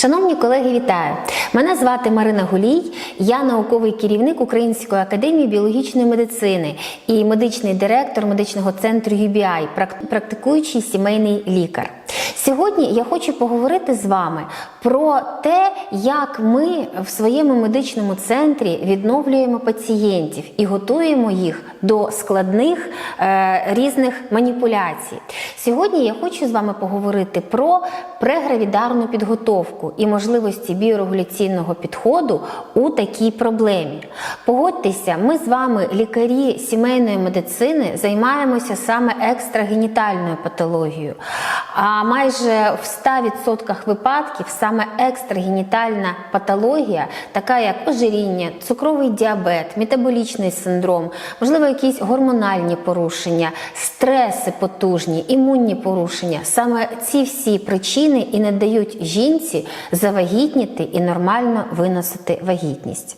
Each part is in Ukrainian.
Шановні колеги, вітаю! Мене звати Марина Гулій, я науковий керівник Української академії біологічної медицини і медичний директор медичного центру UBI, прак- практикуючий сімейний лікар. Сьогодні я хочу поговорити з вами про те, як ми в своєму медичному центрі відновлюємо пацієнтів і готуємо їх до складних е, різних маніпуляцій. Сьогодні я хочу з вами поговорити про прегравідарну підготовку і можливості біорегуляційного підходу у такій проблемі. Погодьтеся, ми з вами, лікарі сімейної медицини, займаємося саме екстрагенітальною патологією. А майже в 100% випадків саме екстрагенітальна патологія, така як ожиріння, цукровий діабет, метаболічний синдром, можливо, якісь гормональні порушення, стреси потужні, імунні порушення. Саме ці всі причини і не дають жінці завагітніти і нормально виносити вагітність.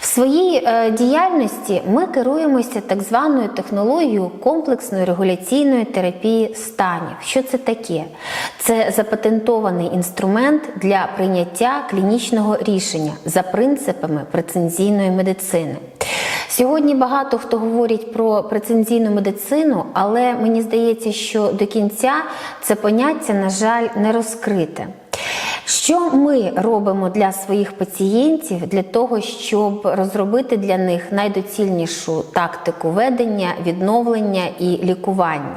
В своїй е, діяльності ми керуємося так званою технологією комплексної регуляційної терапії станів. Що це таке? Це запатентований інструмент для прийняття клінічного рішення за принципами прецензійної медицини. Сьогодні багато хто говорить про прецензійну медицину, але мені здається, що до кінця це поняття, на жаль, не розкрите. Що ми робимо для своїх пацієнтів для того, щоб розробити для них найдоцільнішу тактику ведення, відновлення і лікування?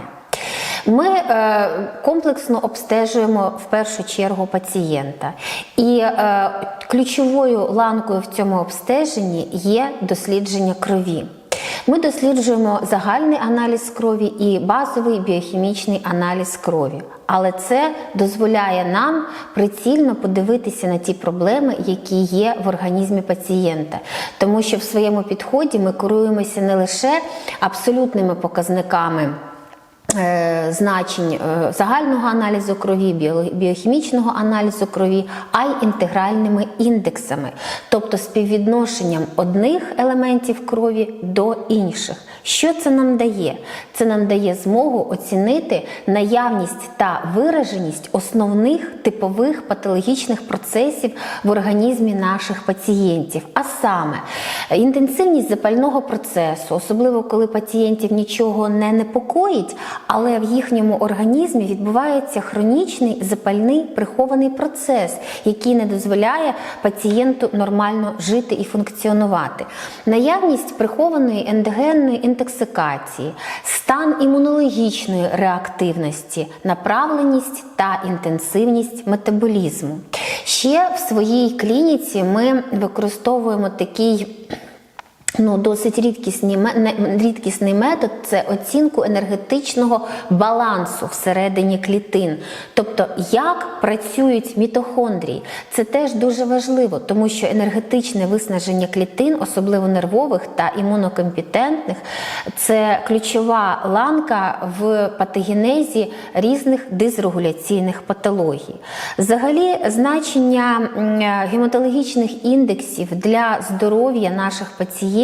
Ми е, комплексно обстежуємо в першу чергу пацієнта, і е, ключовою ланкою в цьому обстеженні є дослідження крові. Ми досліджуємо загальний аналіз крові і базовий біохімічний аналіз крові. Але це дозволяє нам прицільно подивитися на ті проблеми, які є в організмі пацієнта, тому що в своєму підході ми керуємося не лише абсолютними показниками. Е, Значень е, загального аналізу крові, біо- біохімічного аналізу крові, а й інтегральними індексами, тобто співвідношенням одних елементів крові до інших. Що це нам дає? Це нам дає змогу оцінити наявність та вираженість основних типових патологічних процесів в організмі наших пацієнтів. А саме інтенсивність запального процесу, особливо коли пацієнтів нічого не непокоїть, але в їхньому організмі відбувається хронічний запальний прихований процес, який не дозволяє пацієнту нормально жити і функціонувати. Наявність прихованої ендогенної інтоксикації, стан імунологічної реактивності, направленість та інтенсивність метаболізму. Ще в своїй клініці ми використовуємо такий Ну, досить рідкісні, рідкісний метод це оцінку енергетичного балансу всередині клітин. Тобто, як працюють мітохондрії. Це теж дуже важливо, тому що енергетичне виснаження клітин, особливо нервових та імунокомпетентних, це ключова ланка в патогенезі різних дисрегуляційних патологій. Взагалі, значення гематологічних індексів для здоров'я наших пацієнтів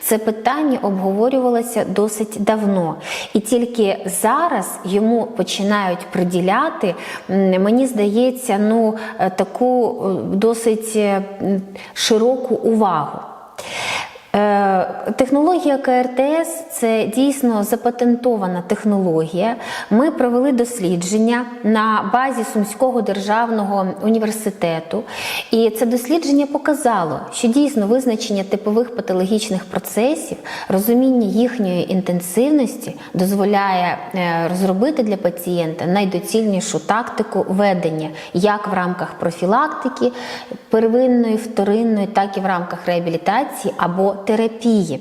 це питання обговорювалося досить давно, і тільки зараз йому починають приділяти, мені здається, ну е, таку е, досить е, широку увагу. Е, Технологія КРТС це дійсно запатентована технологія. Ми провели дослідження на базі Сумського державного університету, і це дослідження показало, що дійсно визначення типових патологічних процесів, розуміння їхньої інтенсивності дозволяє е, розробити для пацієнта найдоцільнішу тактику ведення як в рамках профілактики первинної, вторинної, так і в рамках реабілітації або терапії.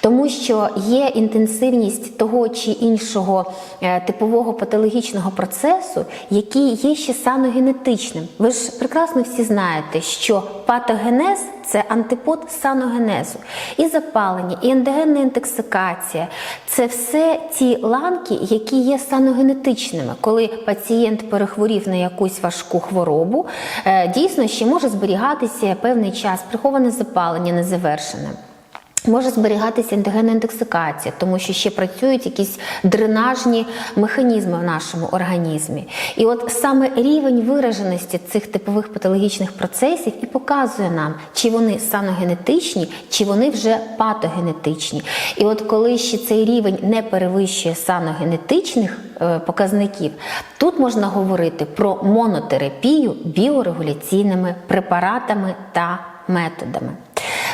Тому що є інтенсивність того чи іншого е, типового патологічного процесу, який є ще саногенетичним. Ви ж прекрасно всі знаєте, що патогенез це антипод саногенезу. І запалення, і ендогенна інтоксикація це все ті ланки, які є саногенетичними. Коли пацієнт перехворів на якусь важку хворобу, е, дійсно ще може зберігатися певний час, приховане запалення незавершене. Може зберігатися ендогенна інтоксикація, тому що ще працюють якісь дренажні механізми в нашому організмі. І от саме рівень вираженості цих типових патологічних процесів і показує нам, чи вони саногенетичні, чи вони вже патогенетичні. І от коли ще цей рівень не перевищує саногенетичних е, показників, тут можна говорити про монотерапію біорегуляційними препаратами та методами.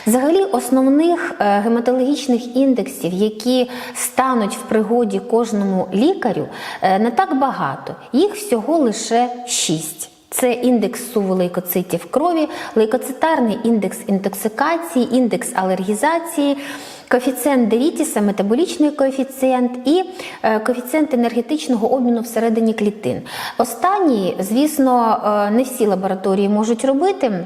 Взагалі, основних е, гематологічних індексів, які стануть в пригоді кожному лікарю, е, не так багато. Їх всього лише шість. Це індекс суву лейкоцитів крові, лейкоцитарний індекс інтоксикації, індекс алергізації, коефіцієнт Девітіса, метаболічний коефіцієнт і е, коефіцієнт енергетичного обміну всередині клітин. Останні, звісно, не всі лабораторії можуть робити.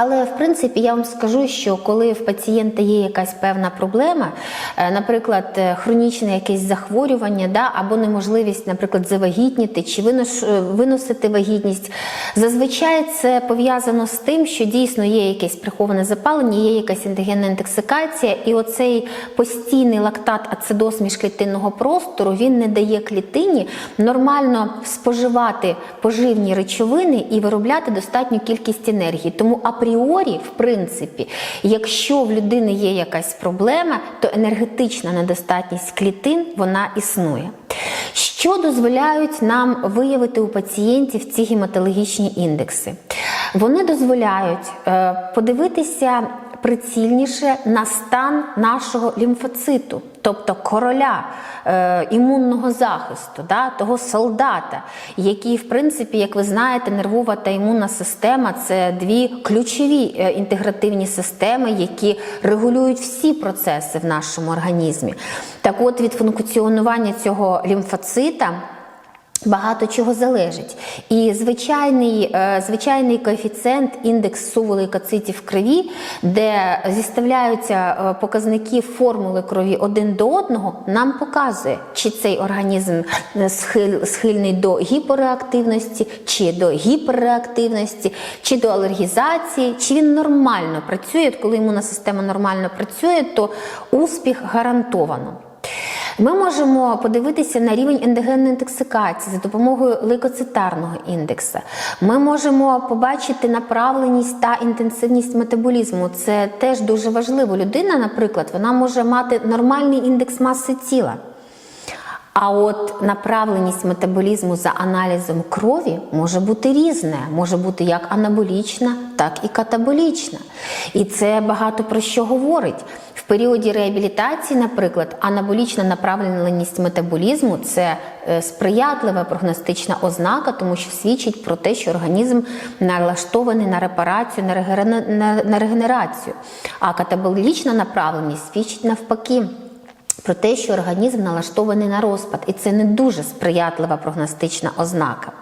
Але в принципі я вам скажу, що коли в пацієнта є якась певна проблема, е, наприклад, е, хронічне якесь захворювання, да, або неможливість, наприклад, завагітніти чи е, виносити вагітність, зазвичай це пов'язано з тим, що дійсно є якесь приховане запалення, є якась ендогенна інтоксикація, і оцей постійний лактат ацидоз міжклітинного простору він не дає клітині нормально споживати поживні речовини і виробляти достатню кількість енергії. Тому апріорі, в принципі, якщо в людини є якась проблема, то енергетична недостатність клітин вона існує. Що дозволяють нам виявити у пацієнтів ці гематологічні індекси? Вони дозволяють е, подивитися прицільніше на стан нашого лімфоциту, тобто короля е, імунного захисту, да, того солдата, який, в принципі, як ви знаєте, нервова та імунна система це дві ключові е, інтегративні системи, які регулюють всі процеси в нашому організмі. Так от від функціонування цього лімфоцита. Багато чого залежить. І звичайний е, звичайний коефіцієнт індекс суву в крові, де зіставляються е, показники формули крові один до одного, нам показує, чи цей організм схильний до гіпореактивності, чи до гіперреактивності, чи до алергізації, чи він нормально працює. Коли імунна система нормально працює, то успіх гарантовано. Ми можемо подивитися на рівень ендогенної інтоксикації за допомогою лейкоцитарного індекса. Ми можемо побачити направленість та інтенсивність метаболізму. Це теж дуже важливо. Людина, наприклад, вона може мати нормальний індекс маси тіла. А от направленість метаболізму за аналізом крові може бути різна, може бути як анаболічна, так і катаболічна. І це багато про що говорить. В періоді реабілітації, наприклад, анаболічна направленість метаболізму це е, сприятлива прогностична ознака, тому що свідчить про те, що організм налаштований на репарацію, на регенерацію. А катаболічна направленість свідчить навпаки про те, що організм налаштований на розпад, і це не дуже сприятлива прогностична ознака.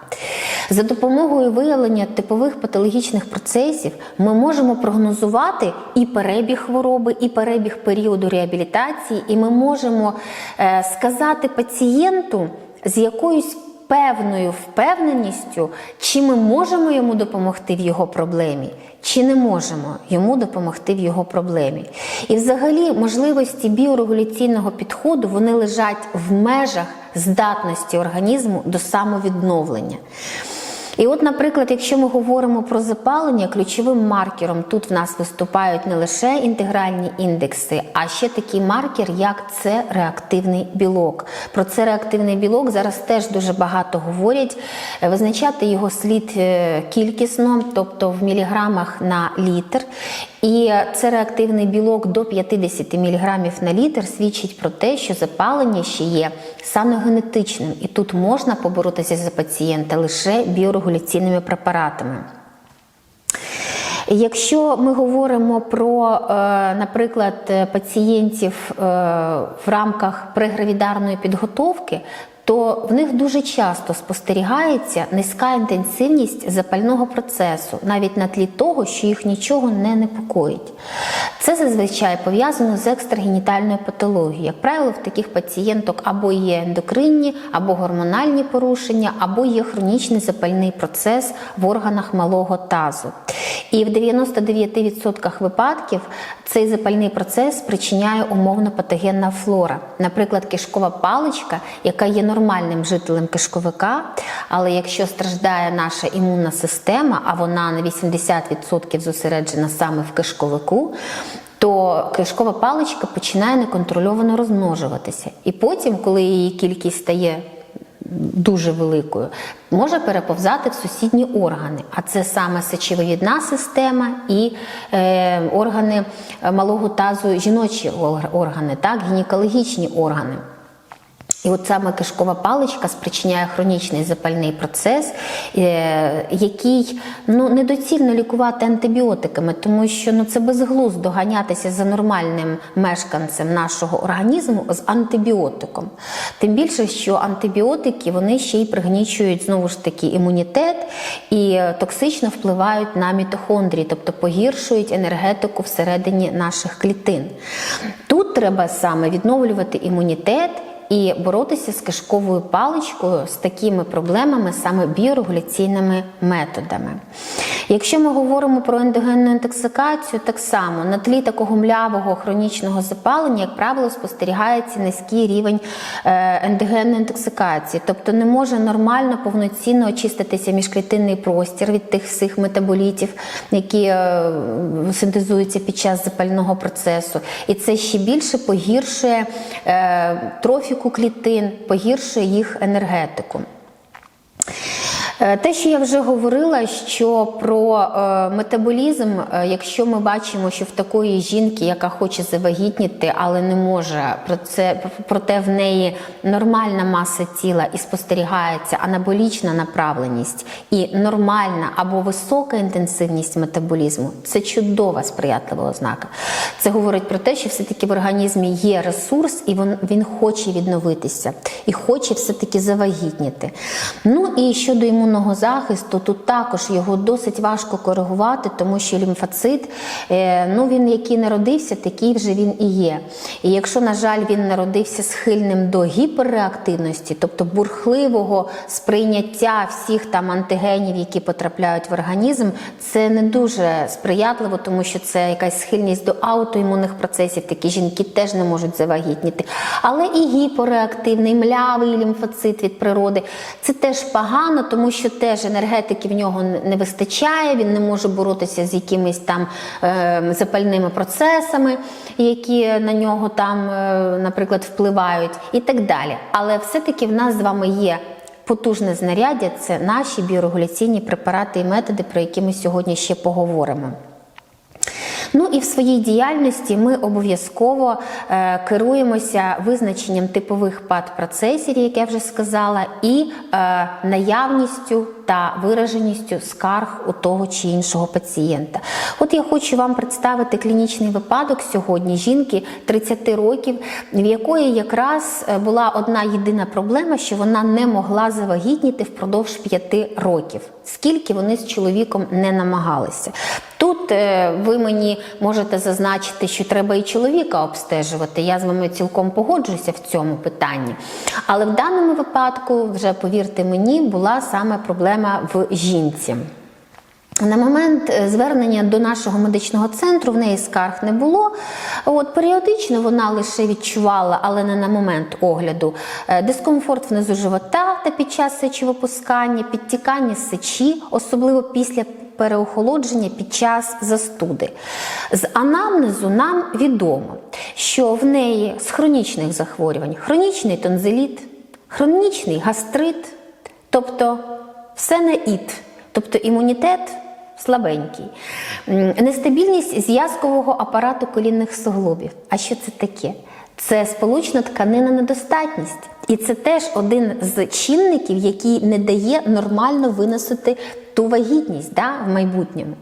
За допомогою виявлення типових патологічних процесів ми можемо прогнозувати і перебіг хвороби, і перебіг періоду реабілітації, і ми можемо е, сказати пацієнту з якоюсь певною впевненістю, чи ми можемо йому допомогти в його проблемі, чи не можемо йому допомогти в його проблемі. І взагалі можливості біорегуляційного підходу вони лежать в межах здатності організму до самовідновлення. І от, наприклад, якщо ми говоримо про запалення, ключовим маркером тут в нас виступають не лише інтегральні індекси, а ще такий маркер, як це реактивний білок. Про це реактивний білок зараз теж дуже багато говорять. Е, Визначати його слід е, кількісно, тобто в міліграмах на літр. І це реактивний білок до 50 мг на літр свідчить про те, що запалення ще є саногенетичним, і тут можна поборотися за пацієнта лише біорегуляційними препаратами. Якщо ми говоримо про, е, наприклад, пацієнтів е, в рамках прегравідарної підготовки, то в них дуже часто спостерігається низька інтенсивність запального процесу, навіть на тлі того, що їх нічого не непокоїть. Це зазвичай пов'язано з екстрагенітальною патологією. Як правило, в таких пацієнток або є ендокринні, або гормональні порушення, або є хронічний запальний процес в органах малого тазу. І в 99% випадків цей запальний процес спричиняє умовно патогенна флора. Наприклад, кишкова паличка, яка є нормальним жителем кишковика, але якщо страждає наша імунна система, а вона на 80% зосереджена саме в кишковику, то кишкова паличка починає неконтрольовано розмножуватися. І потім, коли її кількість стає дуже великою, може переповзати в сусідні органи. А це саме сечовивідна система і е, органи малого тазу, жіночі органи, так, гінекологічні органи. І от саме кишкова паличка спричиняє хронічний запальний процес, е, який ну, недоцільно лікувати антибіотиками, тому що ну, це безглуздо ганятися за нормальним мешканцем нашого організму з антибіотиком. Тим більше, що антибіотики вони ще й пригнічують знову ж таки імунітет і е, токсично впливають на мітохондрії, тобто погіршують енергетику всередині наших клітин. Тут треба саме відновлювати імунітет і боротися з кишковою паличкою з такими проблемами саме біорегуляційними методами. Якщо ми говоримо про ендогенну інтоксикацію, так само на тлі такого млявого хронічного запалення, як правило, спостерігається низький рівень е, ендогенної інтоксикації, тобто не може нормально повноцінно очиститися міжклітинний простір від тих всіх метаболітів, які е, синтезуються під час запального процесу. І це ще більше погіршує е, трофіку клітин, погіршує їх енергетику. Е, Те, що я вже говорила, що про е, метаболізм, е, якщо ми бачимо, що в такої жінки, яка хоче завагітніти, але не може, про це проте в неї нормальна маса тіла і спостерігається анаболічна направленість і нормальна або висока інтенсивність метаболізму, це чудова сприятлива ознака. Це говорить про те, що все-таки в організмі є ресурс, і він, він хоче відновитися і хоче все-таки завагітніти. Ну і щодо імунного захисту, тут також його досить важко коригувати, тому що лімфоцит, е, ну він який народився, такий вже він і є. І якщо, на жаль, він народився схильним до гіперреактивності, тобто бурхливого сприйняття всіх там антигенів, які потрапляють в організм, це не дуже сприятливо, тому що це якась схильність до аутоімунних процесів. Такі жінки теж не можуть завагітніти. Але і гіпореактивний, млявий лімфоцит від природи це теж погано, тому що теж енергетики в нього не вистачає, він не може боротися з якимись там е, запальними процесами, які на нього там, е, наприклад, впливають, і так далі. Але все-таки в нас з вами є. Потужне знаряддя це наші біорегуляційні препарати і методи, про які ми сьогодні ще поговоримо. Ну і в своїй діяльності ми обов'язково е, керуємося визначенням типових пад-процесів, як я вже сказала, і е, наявністю та вираженістю скарг у того чи іншого пацієнта. От я хочу вам представити клінічний випадок сьогодні жінки 30 років, в якої якраз е, була одна єдина проблема, що вона не могла завагітніти впродовж 5 років, скільки вони з чоловіком не намагалися. Тут ви мені можете зазначити, що треба і чоловіка обстежувати. Я з вами цілком погоджуюся в цьому питанні. Але в даному випадку, вже повірте мені, була саме проблема в жінці. На момент е, звернення до нашого медичного центру в неї скарг не було. От періодично вона лише відчувала, але не на момент огляду, е, дискомфорт внизу живота та під час сечовипускання, підтікання сечі, особливо після переохолодження під час застуди. З анамнезу нам відомо, що в неї з хронічних захворювань хронічний тонзиліт, хронічний гастрит, тобто все на іт, тобто імунітет слабенький, нестабільність зв'язкового апарату колінних суглобів. А що це таке? Це сполучна тканина недостатність. І це теж один з чинників, який не дає нормально виносити ту вагітність да, в майбутньому.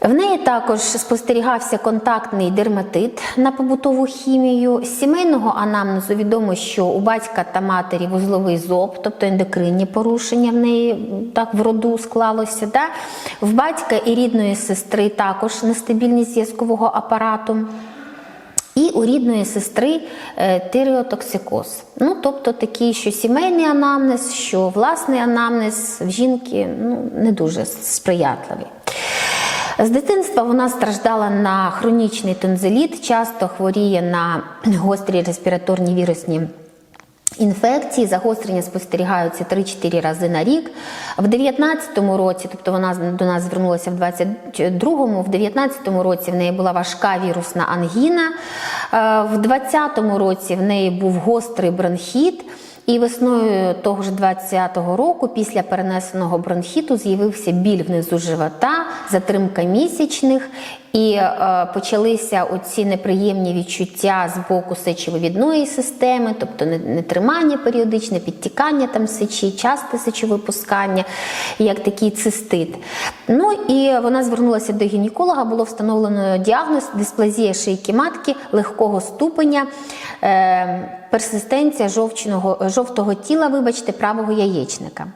В неї також спостерігався контактний дерматит на побутову хімію. З сімейного анамнезу відомо, що у батька та матері вузловий зоб, тобто ендокринні порушення в неї так в роду склалося. Да? В батька і рідної сестри також нестабільність зв'язкового апарату. І у рідної сестри е, тиреотоксикоз. Ну, тобто такий, що сімейний анамнез, що власний анамнез в жінки ну, не дуже сприятливий. З дитинства вона страждала на хронічний тонзиліт, часто хворіє на гострі респіраторні вірусні. Інфекції, загострення спостерігаються 3-4 рази на рік. В 19-му році, тобто вона до нас звернулася в 22-му, в 19-му році в неї була важка вірусна ангіна. Е, В 20-му році в неї був гострий бронхіт. І весною того ж 20-го року, після перенесеного бронхіту, з'явився біль внизу живота, затримка місячних, і е, почалися оці неприємні відчуття з боку сечовивідної системи, тобто нетримання періодичне, підтікання там сечі, часте сечовипускання, як такий цистит. Ну і вона звернулася до гінеколога, було встановлено діагноз дисплазія шийки матки легкого ступеня. Е, персистенція жовтого тіла, вибачте, правого яєчника.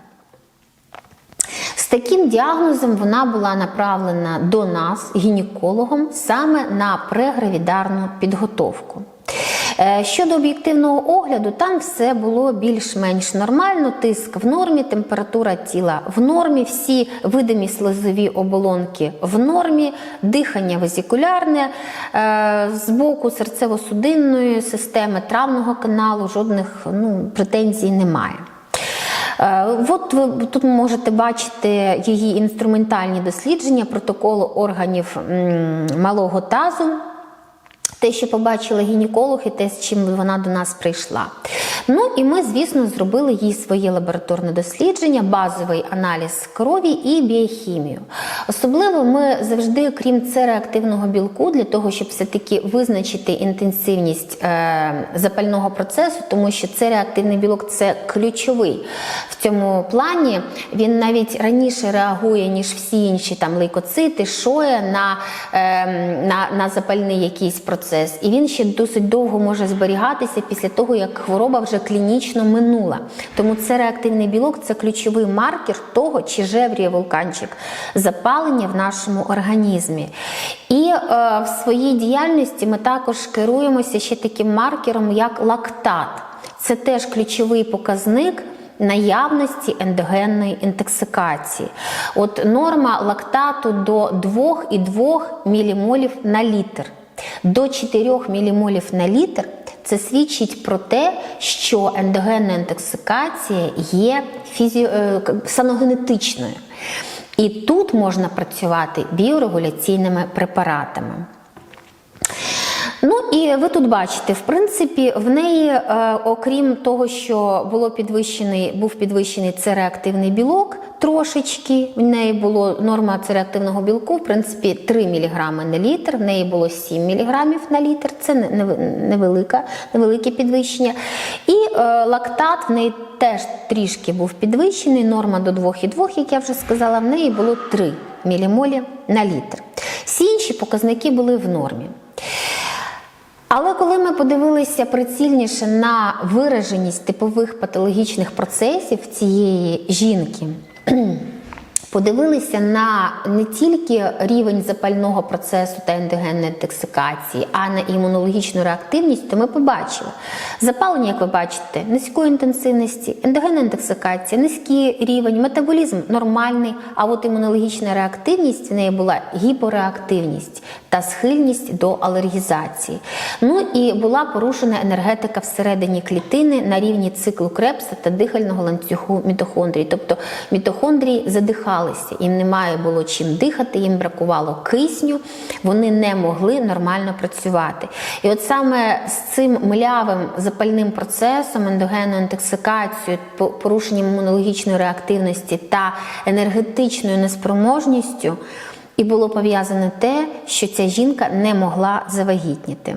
Таким діагнозом вона була направлена до нас, гінекологом, саме на прегравідарну підготовку. Е, Щодо об'єктивного огляду, там все було більш-менш нормально. Тиск в нормі, температура тіла в нормі, всі видимі слизові оболонки в нормі, дихання везикулярне, е, з боку серцево-судинної системи травного каналу жодних ну, претензій немає. Е, От ви тут можете бачити її інструментальні дослідження протоколу органів малого тазу. Те, що побачила гінеколог, і те, з чим вона до нас прийшла. Ну і ми, звісно, зробили їй своє лабораторне дослідження, базовий аналіз крові і біохімію. Особливо ми завжди, крім С-реактивного білку, для того, щоб все-таки визначити інтенсивність е, запального процесу, тому що С-реактивний білок це ключовий в цьому плані. Він навіть раніше реагує, ніж всі інші там лейкоцити, шоя на, е, на, на запальний якийсь процес. І він ще досить довго може зберігатися після того, як хвороба вже клінічно минула. Тому це реактивний білок це ключовий маркер того, чи жевріє вулканчик запалення в нашому організмі. І е, в своїй діяльності ми також керуємося ще таким маркером, як лактат. Це теж ключовий показник наявності ендогенної інтоксикації. От норма лактату до 2,2 мілімолів на літр. До 4 мілімолів на літр це свідчить про те, що ендогенна інтоксикація є фізі... е, саногенетичною. І тут можна працювати біорегуляційними препаратами. Ну і ви тут бачите, в принципі, в неї, е, окрім того, що було підвищений, був підвищений цереактивний білок трошечки. В неї було норма цереактивного білку, в принципі, 3 мг на літр, в неї було 7 мг на літр. Це не- не- невелика, невелике підвищення. І е, лактат в неї теж трішки був підвищений. Норма до 2,2, як я вже сказала, в неї було 3 мілімолі на літр. Всі інші показники були в нормі. Але коли ми подивилися прицільніше на вираженість типових патологічних процесів цієї жінки, подивилися на не тільки рівень запального процесу та ендогенної інтоксикації, а на імунологічну реактивність, то ми побачили запалення, як ви бачите, низької інтенсивності, ендогенна інтоксикація, низький рівень, метаболізм нормальний, а от імунологічна реактивність в неї була гіпореактивність та схильність до алергізації. Ну і була порушена енергетика всередині клітини на рівні циклу Крепса та дихального ланцюгу мітохондрій. Тобто мітохондрії задихалися, їм немає було чим дихати, їм бракувало кисню, вони не могли нормально працювати. І от саме з цим млявим запальним процесом, ендогенною інтоксикацією, порушенням імунологічної реактивності та енергетичною неспроможністю. І було пов'язане те, що ця жінка не могла завагітніти.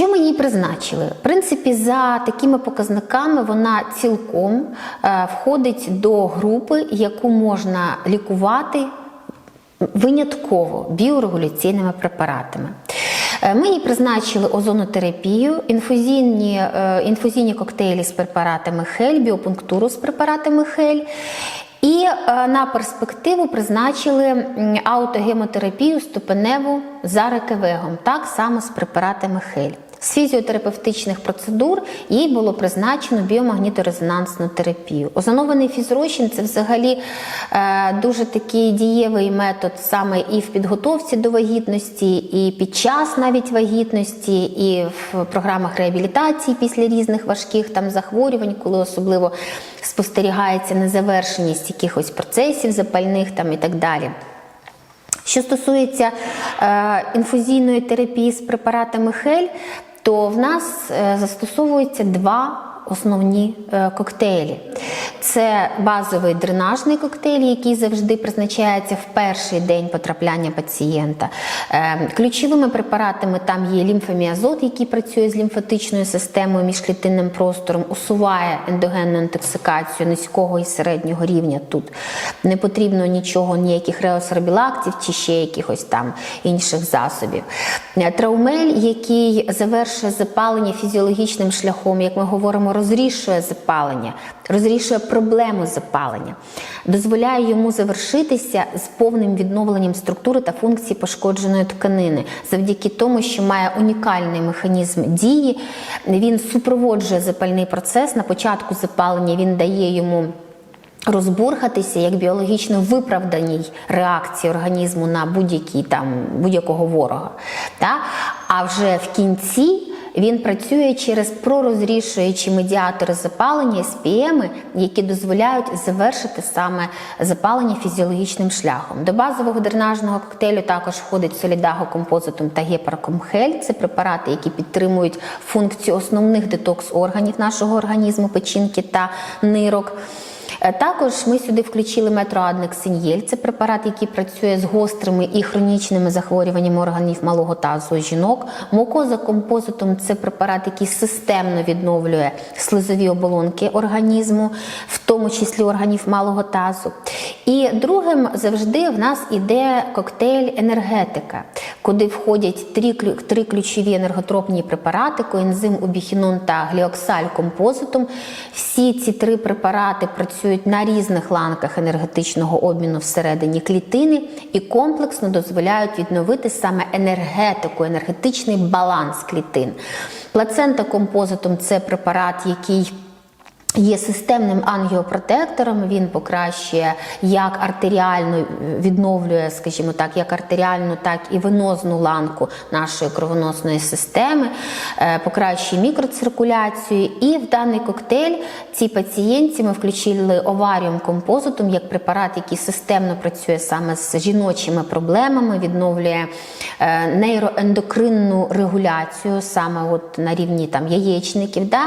Що їй призначили? В принципі, за такими показниками вона цілком е, входить до групи, яку можна лікувати винятково біорегуляційними препаратами. Е, Ми їй призначили озонотерапію, інфузійні, е, інфузійні коктейлі з препаратами хель, біопунктуру з препаратами хель. І на перспективу призначили аутогемотерапію ступеневу за рекевегом, так само з препаратами хель. З фізіотерапевтичних процедур їй було призначено біомагніторезонансну терапію. Озонований фізрозчин – це взагалі е, дуже такий дієвий метод саме і в підготовці до вагітності, і під час навіть вагітності, і в програмах реабілітації після різних важких там захворювань, коли особливо спостерігається незавершеність якихось процесів запальних там і так далі. Що стосується е, інфузійної терапії з препаратами хель, то в нас е, застосовується два основні е, коктейлі. Це базовий дренажний коктейль, який завжди призначається в перший день потрапляння пацієнта. Е, ключовими препаратами там є лімфоміазот, який працює з лімфатичною системою, міжклітинним простором, усуває ендогенну інтоксикацію низького і середнього рівня. Тут не потрібно нічого, ніяких реосорбілактів чи ще якихось там інших засобів. Е, Траумель, який завершує запалення фізіологічним шляхом, як ми говоримо, розрішує запалення, розрішує проблему запалення, дозволяє йому завершитися з повним відновленням структури та функції пошкодженої тканини, завдяки тому, що має унікальний механізм дії, він супроводжує запальний процес. На початку запалення він дає йому. Розбурхатися як біологічно виправданій реакції організму на будь-які там будь-якого ворога. Та? А вже в кінці він працює через пророзрішуючі медіатори запалення СПМи, які дозволяють завершити саме запалення фізіологічним шляхом. До базового дренажного коктейлю також входить солідагокомпозитум та гепаракомхель. Це препарати, які підтримують функцію основних детокс-органів нашого організму, печінки та нирок. Е, Також ми сюди включили метроаднексинєль. Це препарат, який працює з гострими і хронічними захворюваннями органів малого тазу жінок. Мукозакомпозитум – це препарат, який системно відновлює слизові оболонки організму, в тому числі органів малого тазу. І другим завжди в нас іде коктейль енергетика, куди входять три, три ключові енерготропні препарати: коензим, обіхінон та гліоксаль композитум. Всі ці три препарати працюють на різних ланках енергетичного обміну всередині клітини і комплексно дозволяють відновити саме енергетику, енергетичний баланс клітин. Плацента композитум це препарат, який Є системним ангіопротектором, він покращує як артеріальну відновлює, скажімо так, як артеріальну, так і венозну ланку нашої кровоносної системи, е, покращує мікроциркуляцію. І в даний коктейль цій пацієнтці ми включили оваріум композитум як препарат, який системно працює саме з жіночими проблемами, відновлює е, нейроендокринну регуляцію саме от на рівні там яєчників. Да?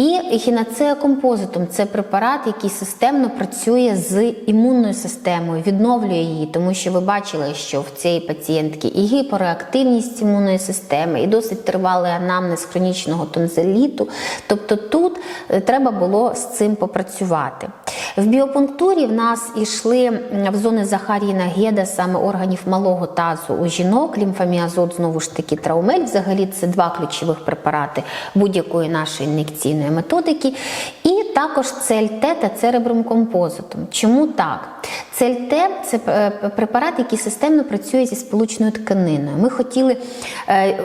І ехінацеакомпозитум – це препарат, який системно працює з імунною системою, відновлює її, тому що ви бачили, що в цієї пацієнтки і гіперактивність імунної системи, і досить тривалий анамнез хронічного тонзиліту. Тобто тут е, треба було з цим попрацювати. В біопунктурі в нас ішли в зони Захаріна Геда саме органів малого тазу у жінок, лімфоміазот, знову ж таки, траумель. Взагалі це два ключових препарати будь-якої нашої ін'єкційної методики. І також CLT та церебрум композитом. Чому так? CLT – це е, препарат, який системно працює зі сполучною тканиною. Ми хотіли. е,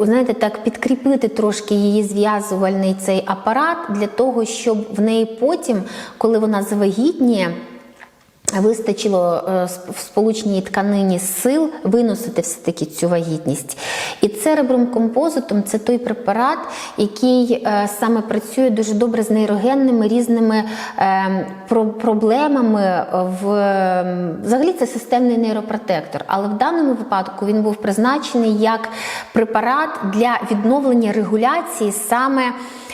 Знаєте, так підкріпити трошки її зв'язувальний цей апарат для того, щоб в неї потім, коли вона завагітніє, Вистачило е, в сполучній тканині сил виносити все-таки цю вагітність. І церебрум композитом це той препарат, який е, саме працює дуже добре з нейрогенними різними е, проблемами. В ем, взагалі це системний нейропротектор, але в даному випадку він був призначений як препарат для відновлення регуляції саме ем,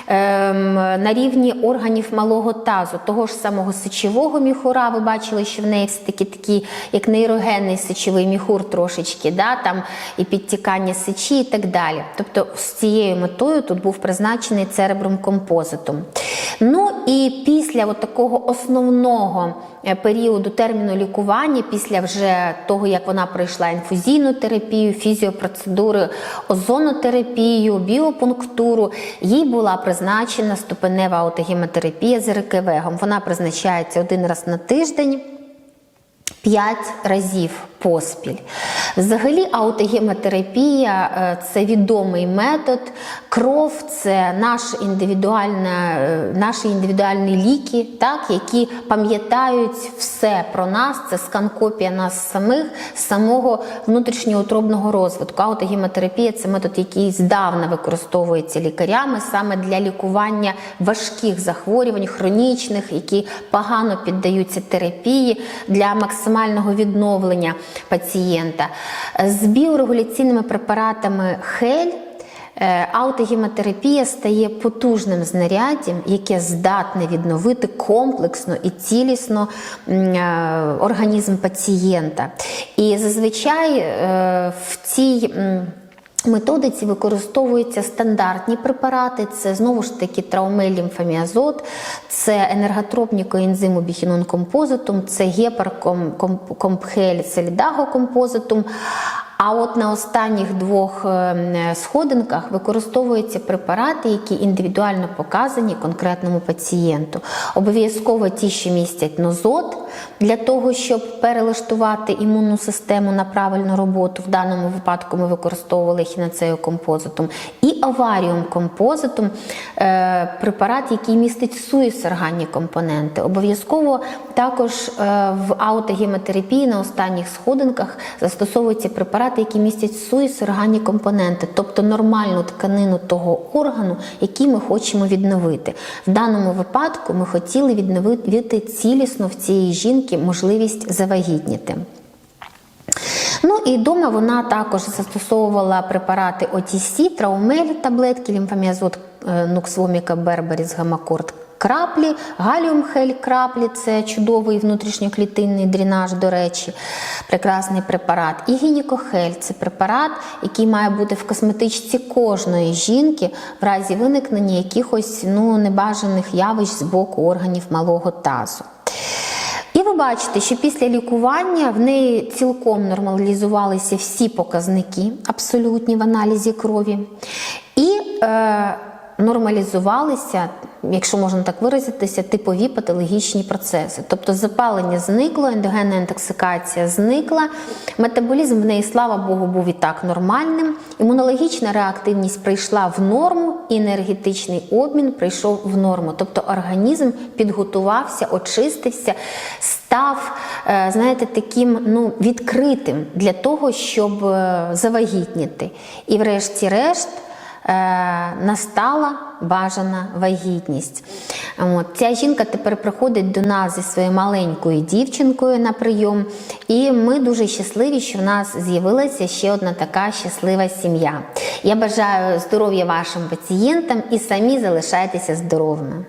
на рівні органів малого тазу, того ж самого сечового міхура. Ви бачили, що в неї все таки такий, як нейрогенний сечовий міхур трошечки, да, там і підтікання сечі і так далі. Тобто з цією метою тут був призначений церебрум композитом. Ну і після от такого основного е, періоду терміну лікування, після вже того, як вона пройшла інфузійну терапію, фізіопроцедури, озонотерапію, біопунктуру, їй була призначена ступенева аутогемотерапія з рекевегом. Вона призначається один раз на тиждень. 5 разів поспіль. Взагалі, аутогемотерапія е, це відомий метод. Кров це наш е, наші індивідуальні ліки, так, які пам'ятають все про нас. Це сканкопія нас самих, самого внутрішньоутробного розвитку. Аутогемотерапія це метод, який здавна використовується лікарями саме для лікування важких захворювань, хронічних, які погано піддаються терапії для максимального відновлення пацієнта. З біорегуляційними препаратами хель. Аутогімотерапія Аутогемотерапія стає потужним знаряддям, яке здатне відновити комплексно і цілісно е, організм пацієнта. І зазвичай е, в цій Методиці використовуються стандартні препарати, це знову ж таки траумель це енерготропні коензиму біхінон композитум, це гепаркомпхель селідаго композитум. А от на останніх двох е, сходинках використовуються препарати, які індивідуально показані конкретному пацієнту. Обов'язково ті, що містять нозот, для того, щоб перелаштувати імунну систему на правильну роботу. В даному випадку ми використовували хіноцею композитум і аваріум композитум, е, препарат, який містить суїсорганні компоненти. Обов'язково також е, в аутогемотерапії на останніх сходинках застосовуються препарати, які містять суїсорганні компоненти, тобто нормальну тканину того органу, який ми хочемо відновити. В даному випадку ми хотіли відновити цілісно в цієї жінки можливість завагітніти. Ну і вдома вона також застосовувала препарати OTC, траумель, таблетки, лімфаміазот, е, нуксвоміка, берберіс, гамакорт, краплі, галіумхель краплі це чудовий внутрішньоклітинний дренаж, до речі, прекрасний препарат. І гінікохель це препарат, який має бути в косметичці кожної жінки в разі виникнення якихось ну, небажаних явищ з боку органів малого тазу. І ви бачите, що після лікування в неї цілком нормалізувалися всі показники абсолютні в аналізі крові. І е, нормалізувалися, якщо можна так виразитися, типові патологічні процеси. Тобто запалення зникло, ендогенна інтоксикація зникла, метаболізм в неї, слава Богу, був і так нормальним. Імунологічна реактивність прийшла в норму, енергетичний обмін прийшов в норму. Тобто організм підготувався, очистився, став, е, знаєте, таким ну, відкритим для того, щоб е, завагітніти. І врешті-решт. Е, настала бажана вагітність. От. Ця жінка тепер приходить до нас зі своєю маленькою дівчинкою на прийом, і ми дуже щасливі, що в нас з'явилася ще одна така щаслива сім'я. Я бажаю здоров'я вашим пацієнтам і самі залишайтеся здоровими.